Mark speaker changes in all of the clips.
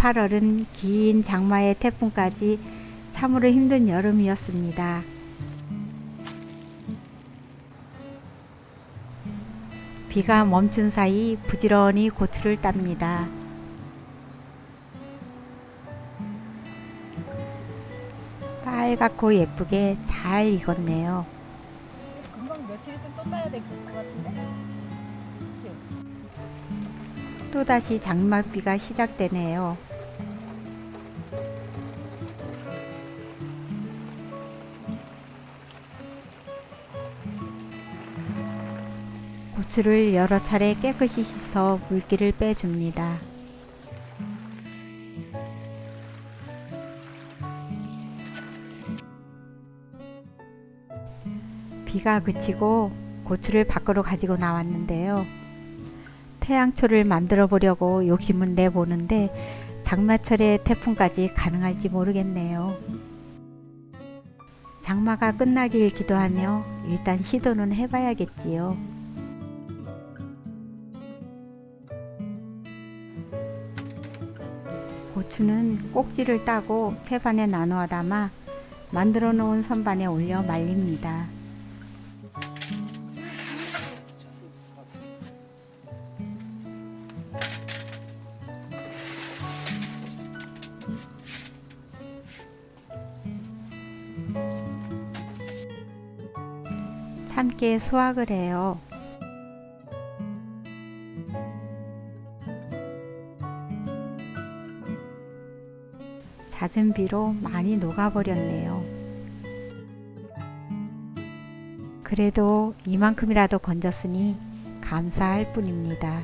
Speaker 1: 8월은 긴 장마의 태풍까지 참으로 힘든 여름이었습니다. 비가 멈춘 사이 부지런히 고추를 땁니다. 빨갛고 예쁘게 잘 익었네요.
Speaker 2: 금방 며칠 있으면 또 따야 될 것 같은데?
Speaker 1: 또다시 장맛비가 시작되네요. 고추를 여러 차례 깨끗이 씻어 물기를 빼줍니다. 비가 그치고 고추를 밖으로 가지고 나왔는데요. 태양초를 만들어 보려고 욕심은 내보는데 장마철에 태풍까지 가능할지 모르겠네요. 장마가 끝나길 기도하며 일단 시도는 해봐야겠지요. 고추는 꼭지를 따고 채반에 나누어 담아 만들어 놓은 선반에 올려 말립니다. 참깨 수확을 해요. 잦은 비로 많이 녹아버렸네요. 그래도 이만큼이라도 건졌으니 감사할 뿐입니다.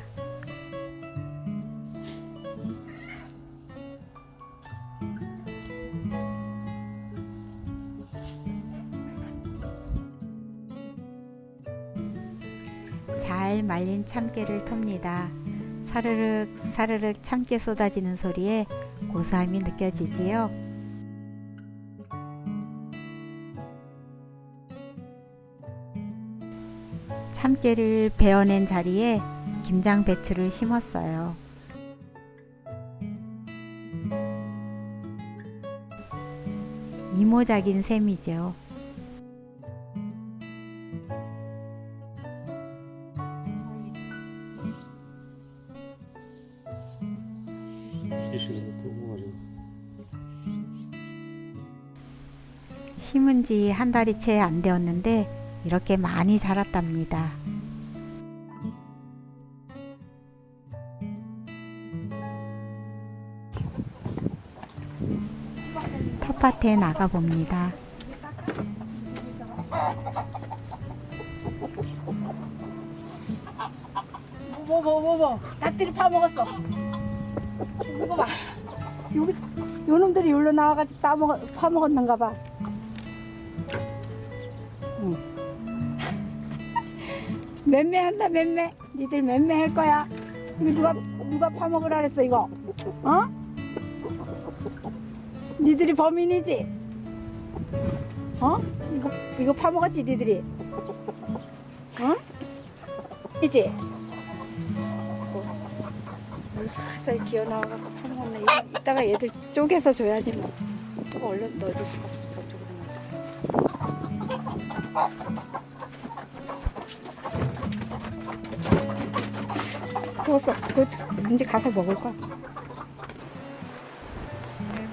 Speaker 1: 잘 말린 참깨를 텁니다. 사르륵 사르륵 참깨 쏟아지는 소리에 고소함이 느껴지지요. 참깨를 베어낸 자리에 김장 배추를 심었어요. 이모작인 셈이죠.
Speaker 3: 시시는 두고 가지고
Speaker 1: 심은 지 한 달이 채 안 되었는데 이렇게 많이 자랐답니다. 텃밭에 나가 봅니다.
Speaker 2: 뭐, 뭐, 뭐, 뭐. 닭들이 파먹었어. 여기, 요놈들이 여기로 나와가지고 따먹, 파먹었는가 봐. 응. 맴매한다, 맴매. 니들 맴매 할 거야. 이거 누가, 누가 파먹으라 그랬어, 이거? 어? 니들이 범인이지? 어? 이거, 이거 파먹었지, 니들이? 어? 이지? 물 살살 기어 나와갖고 이거 이따가 얘들 쪼개서 줘야지 뭐. 이거 얼른 넣어줄 수가 없어 저쪽으로. 좋았어. 그거 이제 가서 먹을 거야.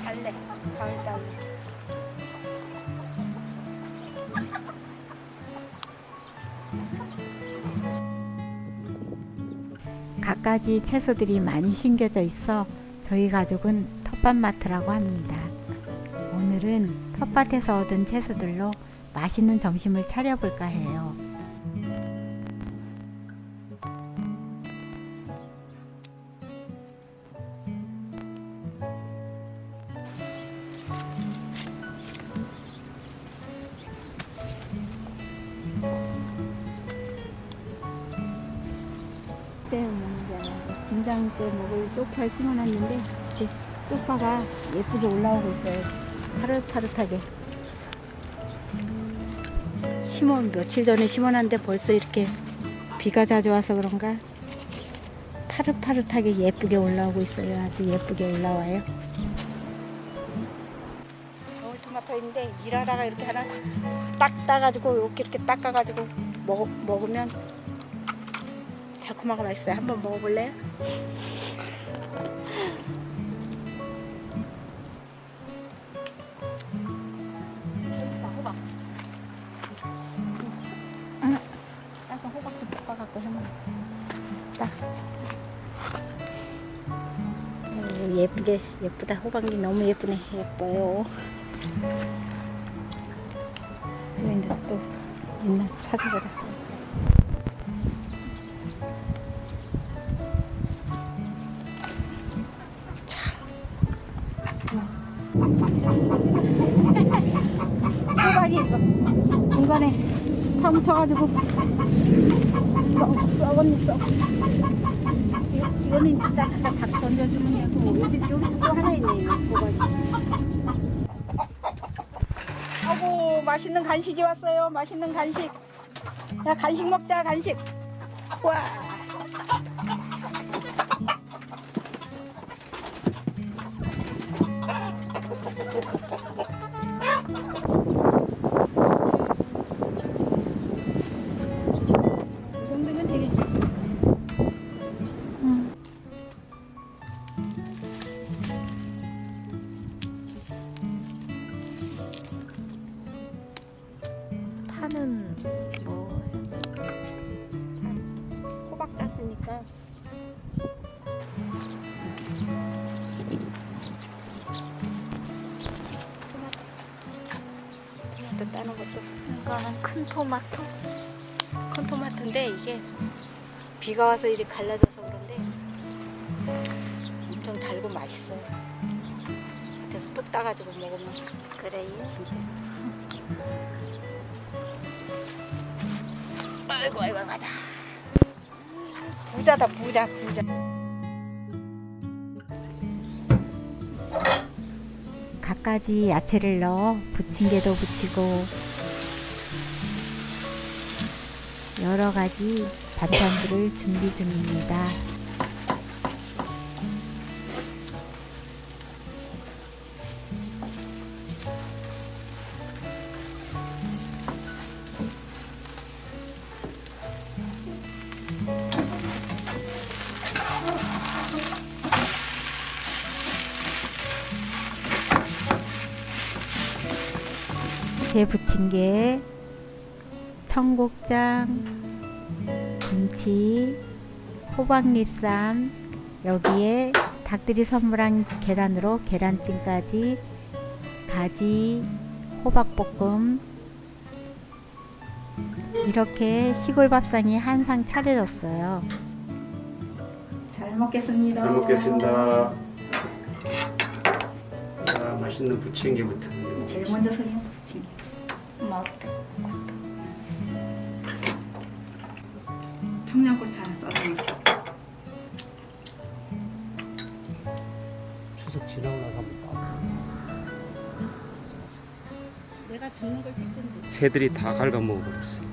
Speaker 2: 달래. 가을 달래.
Speaker 1: 갖가지 채소들이 많이 심겨져 있어 저희 가족은 텃밭마트라고 합니다. 오늘은 텃밭에서 얻은 채소들로 맛있는 점심을 차려볼까 해요.
Speaker 2: 아니라 김장 때 먹을 쪽파 심어놨는데 이제 쪽파가 예쁘게 올라오고 있어요. 파릇파릇하게. 심어 며칠 전에 심어놨는데 벌써 이렇게 비가 자주 와서 그런가 파릇파릇하게 예쁘게 올라오고 있어요. 아주 예쁘게 올라와요. 방울토마토인데 일하다가 이렇게 하나 딱 따가지고 이렇게 이렇게 닦아가지고 먹, 먹으면 달콤하고 맛있어요. 한번 먹어볼래요? 아, 따서 호박도 볶아갖고 해먹어. 딱. 아이고, 예쁘게 예쁘다. 호박이 너무 예쁘네. 예뻐요. 또 이제 또 있나 찾아보자. 호박이 중간에 파묻혀가지고 썩- 썩었니 썩. 이거, 이거는 갖다 닭 던져주면 되고 여기 여기 또 하나 있네 이거 호박이. 아고 맛있는 간식이 왔어요. 맛있는 간식. 야 간식 먹자 간식. 와. 파는 뭐 호박 땄으니까 토마토 따는 것도
Speaker 3: 이거는 큰 토마토.
Speaker 2: 큰 토마토인데 이게 비가 와서 이렇게 갈라져서 그런데 엄청 달고 맛있어요. 그래서 뚝 따가지고 먹으면
Speaker 3: 그래요.
Speaker 2: 진짜. 아이고 아이고 맞아. 부자다 부자 부자. 갖가지 야채를 넣어 부침개도 부치고 여러 가지 반찬들을 준비 중입니다. 제 부침개, 청국장, 김치, 호박잎쌈, 여기에 닭들이 선물한 계란으로 계란찜까지, 가지, 호박볶음, 이렇게 시골 밥상이 한 상 차려졌어요. 잘 먹겠습니다.
Speaker 4: 잘 먹겠습니다. 자, 맛있는 부침개부터.
Speaker 2: 제일 먼저 소개한 부침개.
Speaker 1: 청양고추 하나 썰어놨어.
Speaker 4: 추석 지나고 나서 한번
Speaker 2: 내가 주는 걸 찍던데.
Speaker 4: 새들이 다 갉아먹어버렸어.